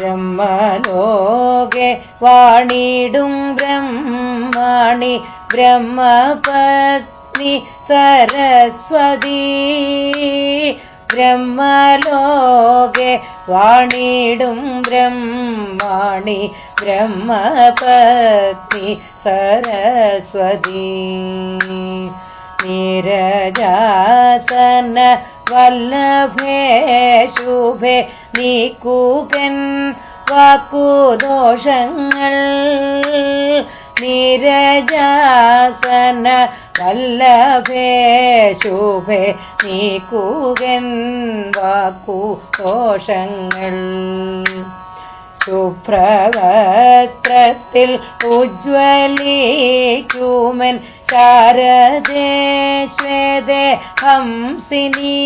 ബ്രഹ്മലോകെ വാണിടും ബ്രഹ്മണി ബ്രഹ്മപത്നി സരസ്വതി. ബ്രഹ്മലോകെ വാണിടും ബ്രഹ്മാണി ബ്രഹ്മപത്നി സരസ്വതി. നീരജാസന വല്ലഭേ ശുഭേ നീക്കുകൻ വാക്കുദോഷങ്ങൾ. നിരജാസന വല്ലഭേ ശുഭേ നീക്കുകൻ വാക്കുദോഷങ്ങൾ. ശുഭ്രവസ്ത്രത്തിൽ ഉജ്വലിക്കുമൻ ശാരദേ ശ്വേതേ ഹംസിനി.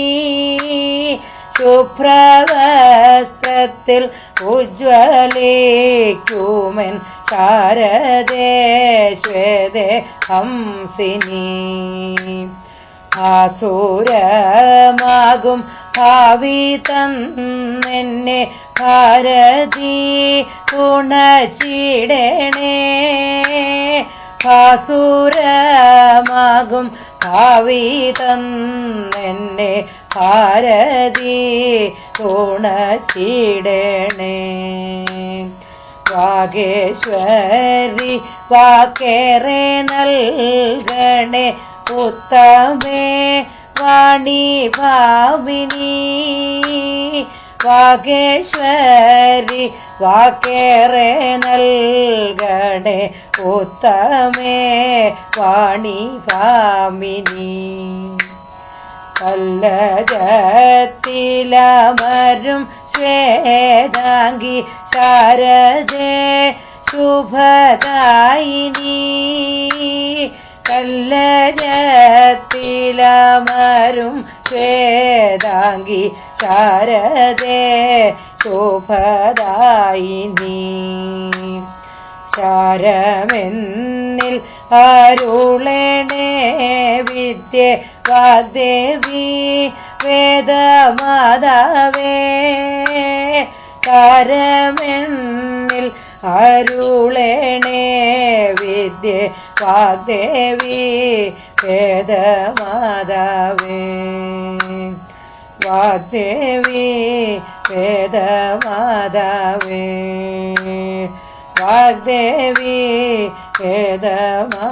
ശുഭ്രവസ്ത്രത്തിൽ ഉജ്വലിക്കുമൻ ശാരദേ ശ്വേതേ ഹംസിനി. ആസുരമാകും ഭാവി തന്നെ ഭാരതി തുണച്ചിടണേ ആസൂരമാകും ഭാവി തന്നെ ഭാരതി തുണച്ചിടണേ വാഗേശ്വരി വാക്കേറെ നൽകണേ. ഉത്തമേ വാണി ഭാവിനി. വാഗേശ്വരി വാക്കേറെ നൽകണേ. ഉത്തമേ വാണി ഭാമിനി പല്ലജത്തിലമരും ശ്വേതാംഗി ശാരദേ ശുഭദായിനി. കല്ലജത്തിലമരും ശ്വേതാംഗി ശാരദേ ശോഭദായിനി ശാരമെന്നിൽ അരുളണേ വിദ്യ വാഗ്ദേവി വേദമാതാവേ. താരമെന്നിൽ അരുളണേ വിദ്യ വാഗ്ദേവി വേദമാതാവേ. വാഗ്ദേവി വേദമാതാവേ. വാഗ്ദേവി വേദമാതാവേ.